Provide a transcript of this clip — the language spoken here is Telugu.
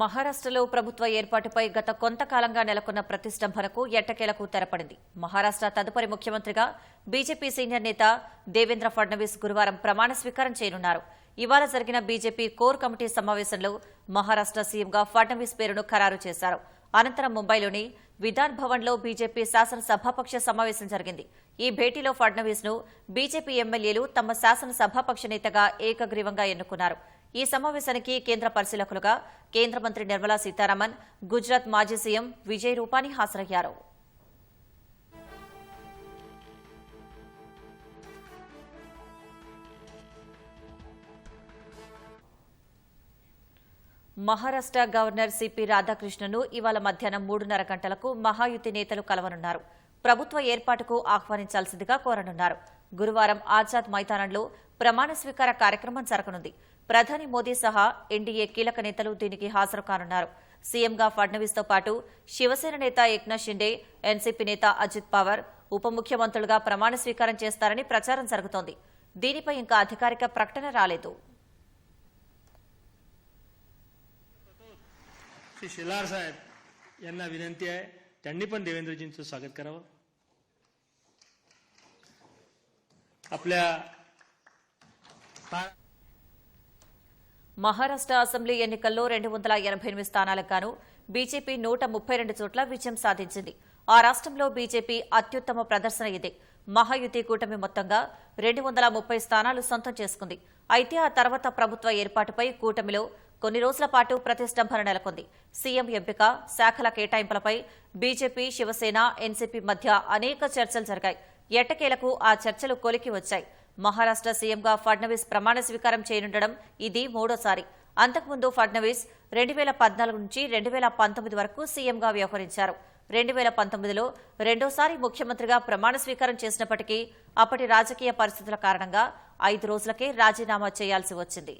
మహారాష్ట్రలో ప్రభుత్వ ఏర్పాటుపై గత కొంతకాలంగా నెలకొన్న ప్రతిష్టంభనకు ఎట్టకేలకు తెరపడింది. మహారాష్ట్ర తదుపరి ముఖ్యమంత్రిగా బీజేపీ సీనియర్ నేత దేవేంద్ర ఫడ్నవీస్ గురువారం ప్రమాణ స్వీకారం చేయనున్నారు. ఇవాళ జరిగిన బీజేపీ కోర్ కమిటీ సమావేశంలో మహారాష్ట్ర సీఎంగా ఫడ్నవీస్ పేరును ఖరారు చేశారు. అనంతరం ముంబైలోని విధాన్ భవన్లో బీజేపీ శాసనసభాపక్ష సమావేశం జరిగింది. ఈ భేటీలో ఫడ్నవీస్ను బీజేపీ ఎమ్మెల్యేలు తమ శాసనసభాపక్ష నేతగా ఏకగ్రీవంగా ఎన్నుకున్నారు. ఈ సమావేశానికి కేంద్ర పరిశీలకులుగా కేంద్ర మంత్రి నిర్మలా సీతారామన్ గుజరాత్ మాజీ సీఎం విజయ్ రూపానీ హాజరయ్యారు. మహారాష్ట్ర గవర్నర్ సిపి రాధాకృష్ణను ఇవాళ మధ్యాహ్నం మూడున్నర గంటలకు మహాయుతి నేతలు కలవనున్నారు. ప్రభుత్వ ఏర్పాటుకు ఆహ్వానించాల్సిందిగా కోరనున్నారు. గురువారం ఆజాద్ మైదానంలో ప్రమాణ స్వీకార కార్యక్రమం జరగనుంది. ప్రధాని మోదీ సహా ఎన్డీఏ కీలక నేతలు దీనికి హాజరు కానున్నారు సీఎంగా ఫడ్నవీస్ తో పాటు శివసేన నేత ఏక్నాథ్ షిండే ఎన్సీపీ నేత అజిత్ పవార్ ఉప ముఖ్యమంత్రులుగా ప్రమాణ స్వీకారం చేస్తారని ప్రచారం జరుగుతోంది దీనిపై ఇంకా అధికారిక ప్రకటన రాలేదు श्री शेलार साहेब यांना विनंती आहे त्यांनी पण देवेंद्रजींचं स्वागत करावं आपल्या మహారాష్ట మహారాష్ట్ర అసెంబ్లీ ఎన్నికల్లో రెండు వందల ఎనభై ఎనిమిది స్థానాలకు గాను బీజేపీ నూట ముప్పై రెండు చోట్ల విజయం సాధించింది. ఆ రాష్ట్రంలో బీజేపీ అత్యుత్తమ ప్రదర్శన ఇదే. మహాయుతి కూటమి మొత్తంగా రెండు వందల ముప్పై స్థానాలు సొంతం చేసుకుంది. అయితే ఆ తర్వాత ప్రభుత్వ ఏర్పాటుపై కూటమిలో కొన్ని రోజుల పాటు ప్రతిష్టంభన నెలకొంది. సీఎం ఎంపిక శాఖల కేటాయింపులపై బీజేపీ శివసేన ఎన్సీపీ మధ్య అనేక చర్చలు జరిగాయి. ఎట్టకేలకు ఆ చర్చలు కొలికి వచ్చాయి. మహారాష్ట్ర సీఎంగా ఫడ్నవీస్ ప్రమాణ స్వీకారం చేయనుండడం ఇది మూడోసారి. అంతకుముందు ఫడ్నవీస్ రెండు వేల పద్నాలుగు నుంచి రెండు వేల పంతొమ్మిది వరకు సీఎంగా వ్యవహరించారు. రెండు వేల పంతొమ్మిదిలో రెండోసారి ముఖ్యమంత్రిగా ప్రమాణ స్వీకారం చేసినప్పటికీ అప్పటి రాజకీయ పరిస్థితుల కారణంగా ఐదు రోజులకే రాజీనామా చేయాల్సి వచ్చింది.